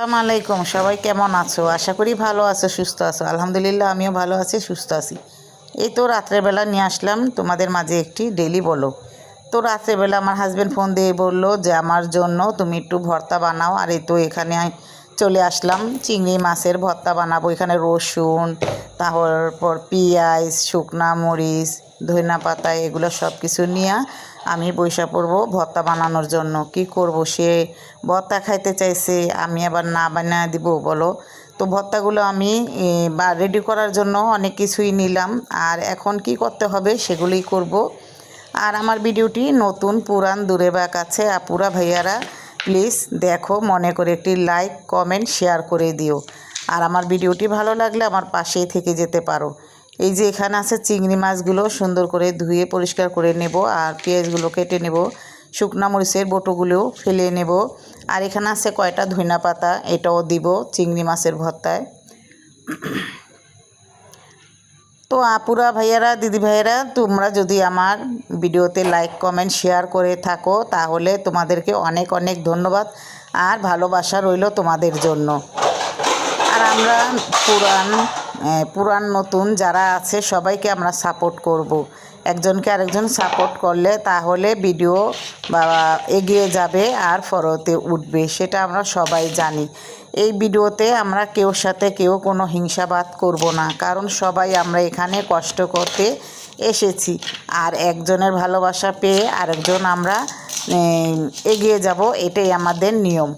আসসালামু আলাইকুম, সবাই কেমন আছো? আশা করি ভালো আছো, সুস্থ আছো। আলহামদুলিল্লাহ, আমিও ভালো আছি, সুস্থ আছি। এই তো রাত্রেবেলা নিয়ে আসলাম তোমাদের মাঝে একটি ডেলি বলো তো রাত্রেবেলা আমার হাজব্যান্ড ফোন দিয়ে বলল যে, আমার জন্য তুমি একটু ভর্তা বানাও। আর এই তো এখানে চলে আসলাম, চিংড়ি মাছের ভর্তা বানাবো। এখানে রসুন, তারপর পেঁয়াজ, শুকনা মরিচ, ধনিয়া পাতা, এগুলো সব কিছু নিয়ে আমি বৈশা পড়ব ভর্তা বানানোর জন্য। কি করব সে? ভর্তা খাইতে চাইছে, আমি আবার না বানিয়ে দিব, বলো। তো ভর্তাগুলো আমি বা রেডি করার জন্য অনেক কিছুই নিলাম। আর এখন কি করতে হবে সেগুলোই করব। আর আমার ভিডিওটি নতুন, পুরান, দূরে বা কাছে, আপুরা, ভাইয়ারা প্লিজ দেখো, মনে করে একটি লাইক কমেন্ট শেয়ার করে দিও। আর আমার ভিডিওটি ভালো লাগলে আমার পাশেই থেকে যেতে পারো। এই যে এখানে আছে চিংড়ি মাছগুলো সুন্দর করে ধুয়ে পরিষ্কার করে নেব আর পেঁয়াজগুলো কেটে নেব, শুকনা মরিচের বটোগুলো ফেলে নেব। আর এখানে আছে কয়টা ধইনা পাতা, এটাও দিব চিংড়ি মাছের ভর্তায়। তো আপুরা, ভাইয়ারা, দিদি ভাইয়ারা, তোমরা যদি আমার ভিডিওতে লাইক কমেন্ট শেয়ার করে থাকো, তাহলে তোমাদেরকে অনেক অনেক ধন্যবাদ আর ভালোবাসা রইল তোমাদের জন্য। আর আমরা পুরান পুরান নতুন যারা আছে সবাইকে আমরা সাপোর্ট করব। একজনকে আরেকজন সাপোর্ট করলে তাহলে ভিডিও বা এগিয়ে যাবে আর ফরতে উঠবে, সেটা আমরা সবাই জানি। এই ভিডিওতে আমরা কেউর সাথে কেউ কোনো হিংসাবাদ করব না, কারণ সবাই আমরা এখানে কষ্ট করতে এসেছি। আর একজনের ভালোবাসা পেয়ে আরেকজন আমরা এগিয়ে যাব, এটাই আমাদের নিয়ম।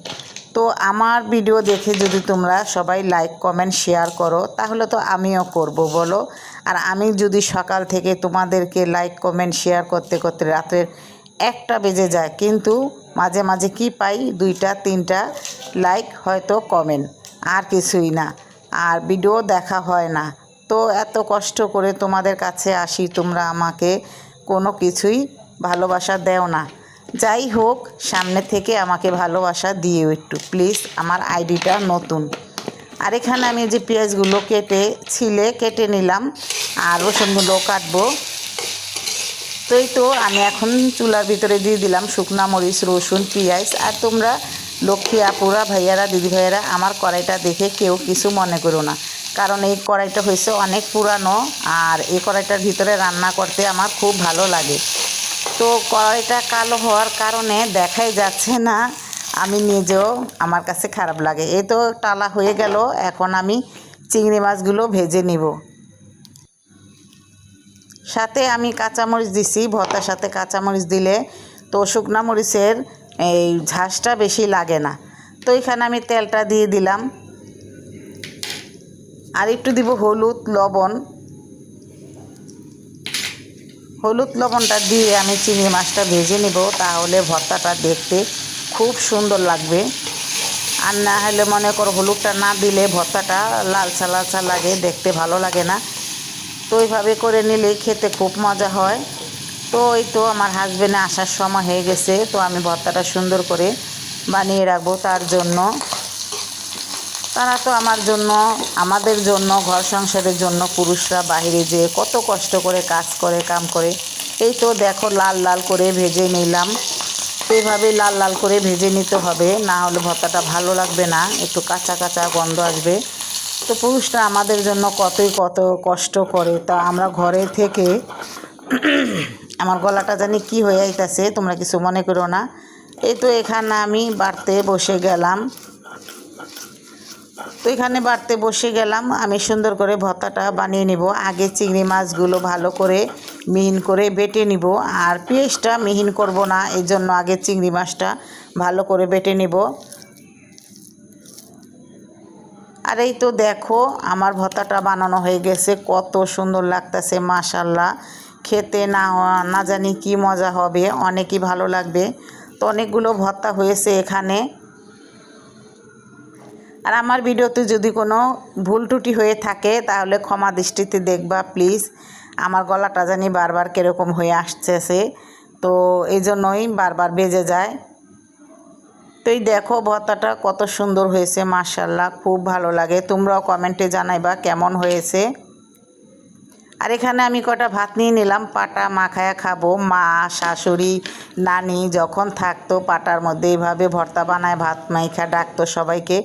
তো আমার ভিডিও দেখে যদি তোমরা সবাই লাইক কমেন্ট শেয়ার করো, তাহলে তো আমিও করব, বলো। আর আমি যদি সকাল থেকে তোমাদেরকে লাইক কমেন্ট শেয়ার করতে করতে রাতের একটা বেজে যায়, কিন্তু মাঝে মাঝে কি পাই? দুইটা, তিনটা লাইক হয়তো কমেন্ট আর কিছুই না। আর ভিডিও দেখা হয় না। তো এত কষ্ট করে তোমাদের কাছে আসি, তোমরা আমাকে কোনো কিছুই ভালোবাসা দেও না। যাই হোক, সামনে থেকে আমাকে ভালোবাসা দিও একটু। প্লিজ, আমার আইডিটা নতুন। আর এখানে আমি যে পেঁয়াজগুলো কেটে ছিলে, কেটে নিলাম আর রসুনগুলো কাটবো। তো এই তো, আমি এখন চুলার ভিতরে দিয়ে দিলাম শুকনা মরিচ, রসুন, পেঁয়াজ। আর তোমরা লক্ষ্মী আপুরা, ভাইয়ারা, দিদি ভাইয়ারা, আমার কড়াইটা দেখে কেউ কিছু মনে করো না। কারণ এই কড়াইটা হয়েছে অনেক পুরানো আর এই কড়াইটার ভিতরে রান্না করতে আমার খুব ভালো লাগে। তো কড়াইটা কালো হওয়ার কারণে দেখাই যাচ্ছে না। আমি নিজেও আমার কাছে খারাপ লাগে। এ তো টালা হয়ে গেল। এখন আমি চিংড়ি মাছগুলো ভেজে নিব। সাথে আমি কাঁচামরিচ দিছি। ভর্তার সাথে কাঁচামরিচ দিলে তো শুকনা মরিচের এই ঝাঁসটা বেশি লাগে না। তো এখানে আমি তেলটা দিয়ে দিলাম। আর একটু দিব হলুদ, লবণ। হলুদ লবণটা দিয়ে আমি চিংড়ি মাছটা ভেজে নিব, তাহলে ভর্তাটা দেখতে খুব সুন্দর লাগবে। আর না হলে মনে করো হলুদটা না দিলে ভর্তাটা লালচা লালচা লাগে, দেখতে ভালো লাগে না। তো এইভাবে করে নিলে খেতে খুব মজা হয়। তো ওই তো আমার হাজব্যান্ডে আসার সময় হয়ে গেছে, তো আমি ভর্তাটা সুন্দর করে বানিয়ে রাখব তার জন্য। তারা তো আমার জন্য, আমাদের জন্য, ঘর সংসারের জন্য পুরুষরা বাইরে যেয়ে কত কষ্ট করে কাজ করে, কাম করে। এই তো দেখো লাল লাল করে ভেজে নিলাম। এইভাবে লাল লাল করে ভেজে নিতে হবে, না হলে ভর্তাটা ভালো লাগবে না, একটু কাঁচা কাঁচা গন্ধ আসবে। তো পুরুষরা আমাদের জন্য কতই কত কষ্ট করে। তা আমরা ঘরে থেকে আমার গলাটা জানি কি হয়ে আইতাছে, তোমরা কিছু মনে করো না। এই তো এখানে আমি বাড়তে বসে গেলাম। তো এখানে বাড়তে বসে গেলাম। আমি সুন্দর করে ভর্তাটা বানিয়ে নিব। আগে চিংড়ি মাছগুলো ভালো করে মিহিন করে বেটে নিব। আর পেঁয়াজটা মিহিন করব না এই জন্য আগে চিংড়ি মাছটা ভালো করে বেটে নিব। আর এই তো দেখো, আমার ভর্তাটা বানানো হয়ে গেছে। কত সুন্দর লাগতেছে মাশাল্লাহ খেতে না না জানি কি মজা হবে, অনেকই ভালো লাগবে। তো অনেকগুলো ভর্তা হয়েছে এখানে। আর আমার ভিডিওতে যদি কোনো ভুল টুটি হয়ে থাকে, তাহলে ক্ষমা দৃষ্টিতে দেখবা, প্লিজ। আমার গলাটা জানি বারবার কীরকম হয়ে আসছে সে তো এই জন্যই বারবার বেজে যায়। তো এই দেখো, ভর্তাটা কত সুন্দর হয়েছে মার্শাল্লাহ খুব ভালো লাগে। তোমরাও কমেন্টে জানাইবা কেমন হয়েছে। আর এখানে আমি কটা ভাত নিয়ে নিলাম। পাটা মাখায়া খাব। মা, শাশুড়ি, নানি যখন থাকতো পাটার মধ্যে এইভাবে ভর্তা বানায়, ভাত মাইখা ডাকতো সবাইকে।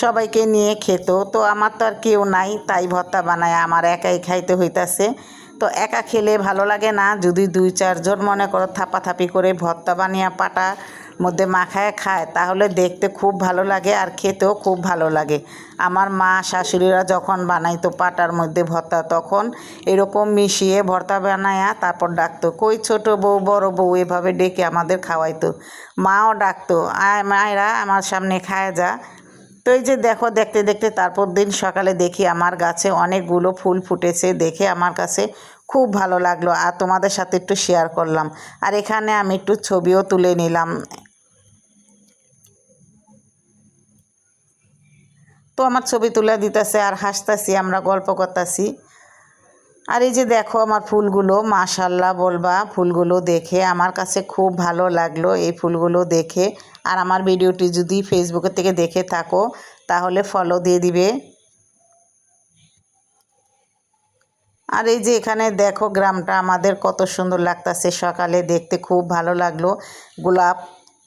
সবাইকে নিয়ে খেত। তো আমার তো আর কেউ নাই, তাই ভর্তা বানায় আমার একাই খাইতে হইতাছে। তো একা খেলে ভালো লাগে না। যদি দুই, চারজন মনে করো থাপাথাপি করে ভর্তা বানিয়ে পাটা মধ্যে মাখায় খায়, তাহলে দেখতে খুব ভালো লাগে আর খেতেও খুব ভালো লাগে। আমার মা, শাশুড়িরা যখন বানাইতো পাটার মধ্যে ভর্তা, তখন এরকম মিশিয়ে ভর্তা বানায়া তারপর ডাকতো, কই ছোট বউ, বড় বউ, এভাবে ডেকে আমাদের খাওয়াইতো। মাও ডাকতো, আয় মায়েরা, আমার সামনে খায় যা। তো এই যে দেখো, দেখতে দেখতে তারপর দিন সকালে দেখি আমার গাছে অনেকগুলো ফুল ফুটেছে, দেখে আমার কাছে খুব ভালো লাগল। আর তোমাদের সাথে একটু শেয়ার করলাম। আর এখানে আমি একটু ছবিও তুলে নিলাম। তো আমার ছবি তুলে দিতেছে আর হাসতাছি, আমরা গল্প করতাছি। আর এই যে দেখো আমার ফুলগুলো, মাশাল্লাহ বলবা, ফুলগুলো দেখে আমার কাছে খুব ভালো লাগল এই ফুলগুলো দেখে। আর আমার ভিডিওটি যদি ফেসবুকের থেকে দেখে থাকো, তাহলে ফলো দিয়ে দিবে। আর এই যে এখানে দেখো গ্রামটা আমাদের কত সুন্দর লাগতাছে, সকালে দেখতে খুব ভালো লাগল। গোলাপ,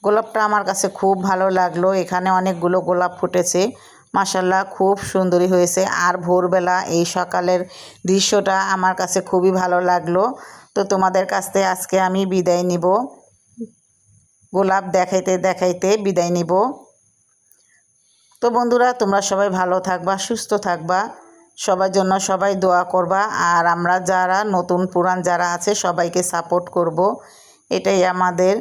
গোলাপটা আমার কাছে খুব ভালো লাগল, এখানে অনেকগুলো গোলাপ ফুটেছে। মাসাল্লাহ খুব সুন্দরী হয়েছে। আর ভোরবেলা এই সকালের দৃশ্যটা আমার কাছে খুবই ভালো লাগল। তো তোমাদের কাছ থেকে আজকে আমি বিদায় নিব। গোলাপ দেখাইতে দেখাইতে বিদায় নিব। তো বন্ধুরা, তোমরা সবাই ভালো থাকবা, সুস্থ থাকবা। সবার জন্য সবাই দোয়া করবা। আর আমরা যারা নতুন পুরান যারা আছে, সবাইকে সাপোর্ট করব। এটাই আমাদের